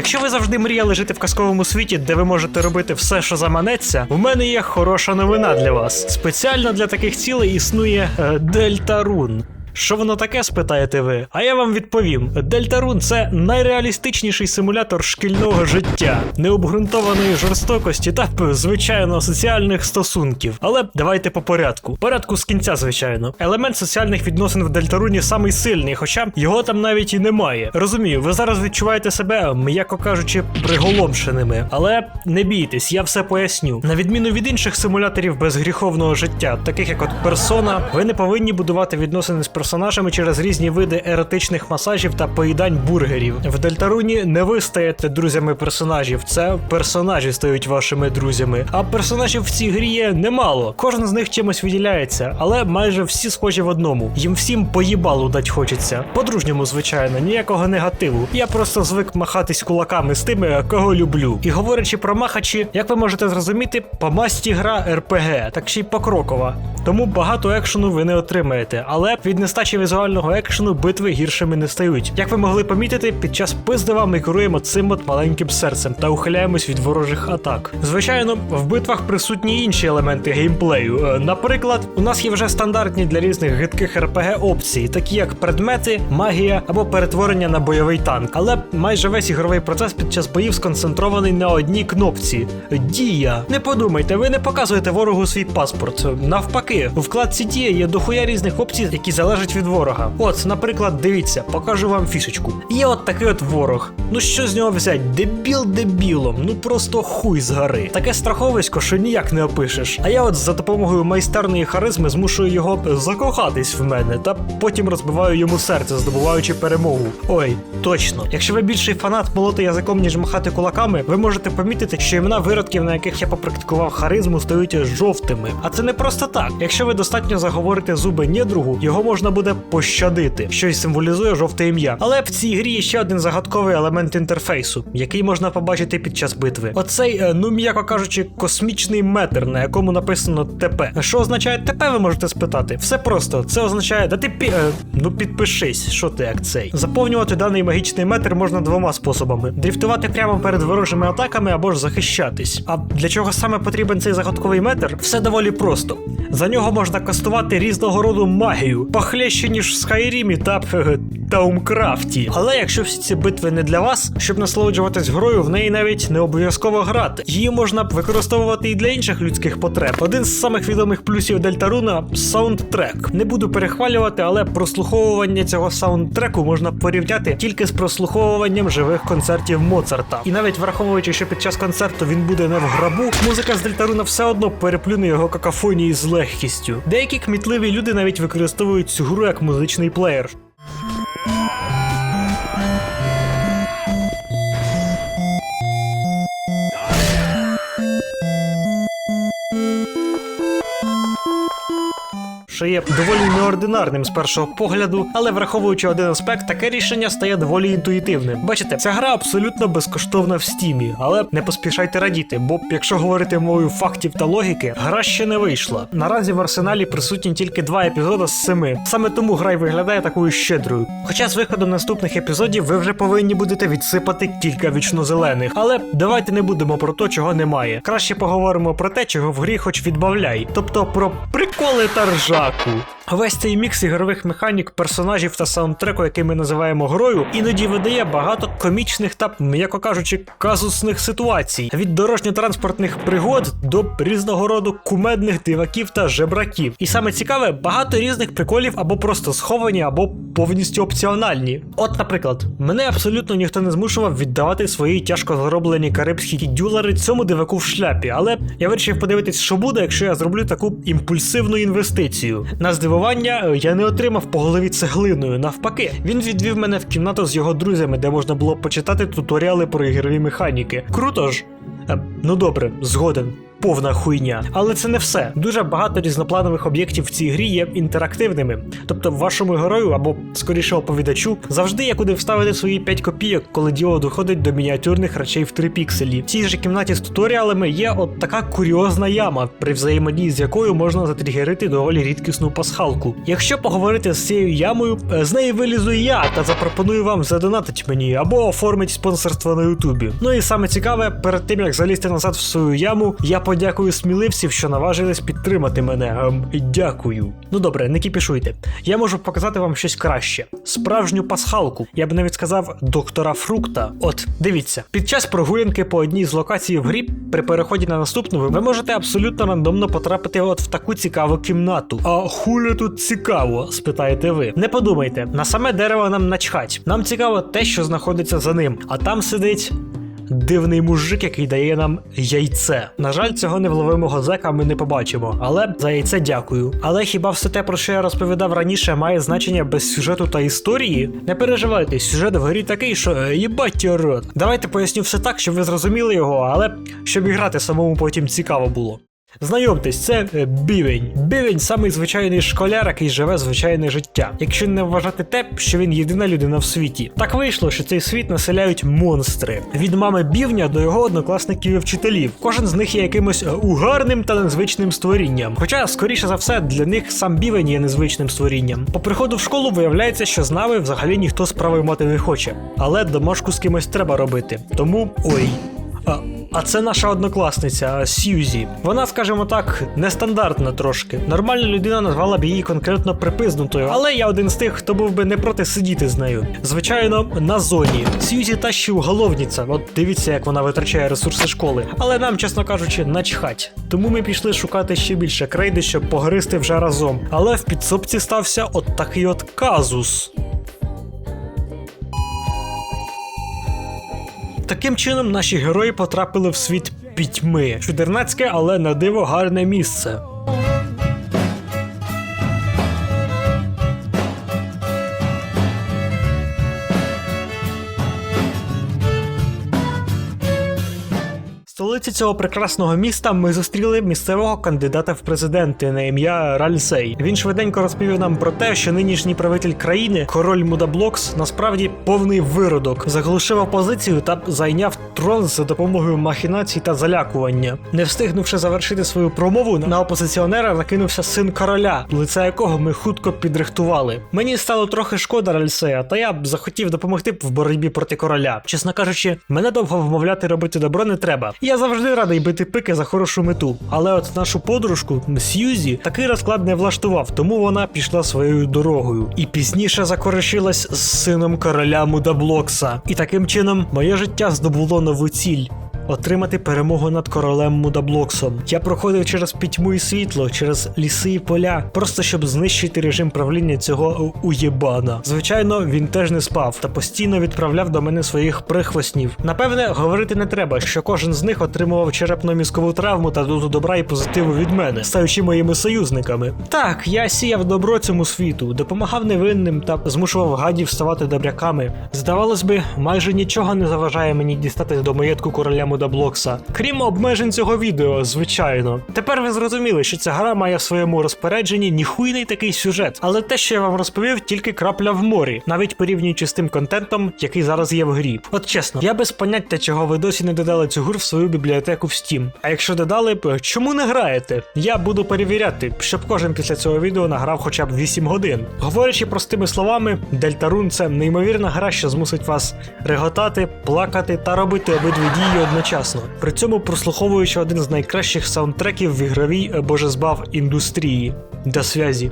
Якщо ви завжди мріяли жити в казковому світі, де ви можете робити все, що заманеться, в мене є хороша новина для вас. Спеціально для таких цілей існує е, Дельтарун. Що воно таке, спитаєте ви? А я вам відповім: Дельтарун це найреалістичніший симулятор шкільного життя, необґрунтованої жорстокості та звичайно соціальних стосунків. Але давайте по порядку. Порядку з кінця, звичайно. Елемент соціальних відносин в Дельтаруні самий сильний, хоча його там навіть і немає. Розумію, ви зараз відчуваєте себе, м'яко кажучи, приголомшеними. Але не бійтесь, я все поясню. На відміну від інших симуляторів безгріховного життя, таких як от персона, ви не повинні будувати відносини з персонажами через різні види еротичних масажів та поїдань бургерів. В Дельтаруні не ви стаєте друзями персонажів, це персонажі стають вашими друзями. А персонажів в цій грі є немало. Кожен з них чимось виділяється, але майже всі схожі в одному. Їм всім поїбалу дать хочеться. По-дружньому, звичайно, ніякого негативу. Я просто звик махатись кулаками з тими, кого люблю. І говорячи про махачі, як ви можете зрозуміти, по масті гра РПГ, так ще й покрокова. Тому багато екшену ви не отримаєте, але від нестачі візуального екшену битви гіршими не стають. Як ви могли помітити, під час пиздива ми керуємо цим от маленьким серцем та ухиляємось від ворожих атак. Звичайно, в битвах присутні інші елементи геймплею. Е, Наприклад, у нас є вже стандартні для різних гидких РПГ опції, такі як предмети, магія або перетворення на бойовий танк. Але майже весь ігровий процес під час боїв сконцентрований на одній кнопці дія. Не подумайте, ви не показуєте ворогу свій паспорт. Навпаки, у вкладці дія є дохуя різних опцій, які залежать від ворога. От, наприклад, дивіться, покажу вам фішечку. Є от такий от ворог. Ну що з нього взять? Дебіл дебілом, ну просто хуй з гори. Таке страховисько, що ніяк не опишеш. А я от за допомогою майстерної харизми змушую його закохатись в мене, та потім розбиваю йому серце, здобуваючи перемогу. Ой, точно. Якщо ви більший фанат молоти язиком, ніж махати кулаками, ви можете помітити, що імена виродків, на яких я попрактикував харизму, стають жовтими. А це не просто так. Якщо ви достатньо заговорите зуби недругу, його можна буде пощадити, що й символізує жовте ім'я. Але в цій грі є ще один загадковий елемент інтерфейсу, який можна побачити під час битви. Оцей, е, ну м'яко кажучи, космічний метр, на якому написано ТП. Що означає ТП, ви можете спитати? Все просто. Це означає, да ти пі... е, ну підпишись, що ти як цей. Заповнювати даний магічний метр можна двома способами: дріфтувати прямо перед ворожими атаками або ж захищатись. А для чого саме потрібен цей загадковий метр? Все доволі просто. За нього можна кастувати різного роду магію, похлеще ніж в Скайрімі та е, Таумкрафті. Але якщо всі ці битви не для вас, щоб насолоджуватись грою, в неї навіть не обов'язково грати. Її можна б використовувати і для інших людських потреб. Один з самих відомих плюсів Дельтаруна саундтрек. Не буду перехвалювати, але прослуховування цього саундтреку можна порівняти тільки з прослуховуванням живих концертів Моцарта. І навіть враховуючи, що під час концерту він буде не в грабу, музика з Дельтаруна все одно переплюне його какафонії з легкістю. Деякі кмітливі люди навіть використовують цю гру як музичний плеєр. Що є доволі неординарним з першого погляду, але враховуючи один аспект, таке рішення стає доволі інтуїтивним. Бачите, ця гра абсолютно безкоштовна в стімі, але не поспішайте радіти, бо якщо говорити мовою фактів та логіки, гра ще не вийшла. Наразі в арсеналі присутні тільки два епізоди з семи. Саме тому гра й виглядає такою щедрою. Хоча з виходом наступних епізодів ви вже повинні будете відсипати кілька вічнозелених. Але давайте не будемо про те, чого немає. Краще поговоримо про те, чого в грі хоч відбавляй, тобто про приколи та Otaku. Весь цей мікс ігрових механік, персонажів та саундтреку, який ми називаємо грою, іноді видає багато комічних та, м'яко кажучи, казусних ситуацій від дорожньо-транспортних пригод до різного роду кумедних диваків та жебраків. І саме цікаве, багато різних приколів або просто сховані, або повністю опціональні. От, наприклад, мене абсолютно ніхто не змушував віддавати свої тяжко зароблені карибські дюлари цьому диваку в шляпі, але я вирішив подивитись, що буде, якщо я зроблю таку імпульсивну інвестицію. На здивування я не отримав по голові цеглиною. Навпаки, він відвів мене в кімнату з його друзями, де можна було почитати туторіали про ігрові механіки. Круто ж. Е, Ну добре, згоден. Повна хуйня. Але це не все. Дуже багато різнопланових об'єктів в цій грі є інтерактивними. Тобто, вашому герою або скоріше оповідачу завжди є куди вставити свої 5 копійок, коли діло доходить до мініатюрних речей в 3 пікселі. В цій же кімнаті з туторіалами є от така куріозна яма, при взаємодії з якою можна затригерити доволі рідкісну пасхалку. Якщо поговорити з цією ямою, е, з неї вилізу я та запропоную вам задонатить мені або оформить спонсорство на Ютубі. Ну і саме цікаве, перед тим як залізти назад в свою яму, я подякую сміливців, що наважились підтримати мене. Ем, дякую. Ну добре, не кіпішуйте. Я можу показати вам щось краще: справжню пасхалку. Я б навіть сказав доктора Фрукта. От, дивіться, під час прогулянки по одній з локацій в грі, при переході на наступну, ви можете абсолютно рандомно потрапити от в таку цікаву кімнату. А хулі тут цікаво? спитаєте ви. Не подумайте, на саме дерево нам начхать. Нам цікаво те, що знаходиться за ним, а там сидить. Дивний мужик, який дає нам яйце. На жаль, цього невловимого зека ми не побачимо, але за яйце дякую. Але хіба все те, про що я розповідав раніше, має значення без сюжету та історії? Не переживайте, сюжет в грі такий, що е, їбать рот. Давайте поясню все так, щоб ви зрозуміли його, але щоб і грати самому потім цікаво було. Знайомтесь, це е, бівень. Бівень самий звичайний школяр, який живе звичайне життя. Якщо не вважати те, що він єдина людина в світі. Так вийшло, що цей світ населяють монстри. Від мами бівня до його однокласників і вчителів. Кожен з них є якимось е, угарним та незвичним створінням. Хоча, скоріше за все, для них сам бівень є незвичним створінням. По приходу в школу виявляється, що з нами взагалі ніхто справи мати не хоче. Але домашку з кимось треба робити. Тому ой. А, це наша однокласниця Сьюзі. Вона, скажімо так, нестандартна трошки. Нормальна людина назвала б її конкретно припизнутою, але я один з тих, хто був би не проти сидіти з нею. Звичайно, на зоні. Сьюзі та ще уголовниця. От дивіться, як вона витрачає ресурси школи. Але нам, чесно кажучи, начхать. Тому ми пішли шукати ще більше крейди, щоб погризти вже разом. Але в підсобці стався от такий от казус. Таким чином, наші герої потрапили в світ пітьми. Чудернацьке, але на диво гарне місце. В столиці цього прекрасного міста ми зустріли місцевого кандидата в президенти на ім'я Ральсей. Він швиденько розповів нам про те, що нинішній правитель країни, король Мудаблокс, насправді повний виродок, заглушив опозицію та зайняв трон за допомогою махінацій та залякування. Не встигнувши завершити свою промову, на опозиціонера накинувся син короля, лице якого ми хутко підрихтували. Мені стало трохи шкода Ральсея, та я б захотів допомогти в боротьбі проти короля. Чесно кажучи, мене довго вмовляти робити добро не треба. Я завжди радий бити пики за хорошу мету. Але от нашу подружку Сьюзі такий розклад не влаштував, тому вона пішла своєю дорогою і пізніше закоришилась з сином короля Мудаблокса. І таким чином моє життя здобуло нову ціль. Отримати перемогу над королем Мудаблоксом. Я проходив через пітьму і світло, через ліси і поля, просто щоб знищити режим правління цього уєбана. Звичайно, він теж не спав та постійно відправляв до мене своїх прихвостнів. Напевне, говорити не треба, що кожен з них отримував черепно-мізкову травму та дозу добра і позитиву від мене, стаючи моїми союзниками. Так, я сіяв добро цьому світу, допомагав невинним та змушував гадів ставати добряками. Здавалось би, майже нічого не заважає мені дістатись до маєтку короля Мудаблокса, крім обмежень цього відео, звичайно. Тепер ви зрозуміли, що ця гра має в своєму розпорядженні ніхуйний такий сюжет, але те, що я вам розповів, тільки крапля в морі, навіть порівнюючи з тим контентом, який зараз є в грі. От чесно, я без поняття, чого ви досі не додали цю гру в свою бібліотеку в Steam. А якщо додали б, чому не граєте? Я буду перевіряти, щоб кожен після цього відео награв хоча б 8 годин. Говорячи простими словами, Дельтарун це неймовірна гра, що змусить вас реготати, плакати та робити обидві дії одночасно. При цьому прослуховуючи один з найкращих саундтреків в ігровій боже збав індустрії. До связі.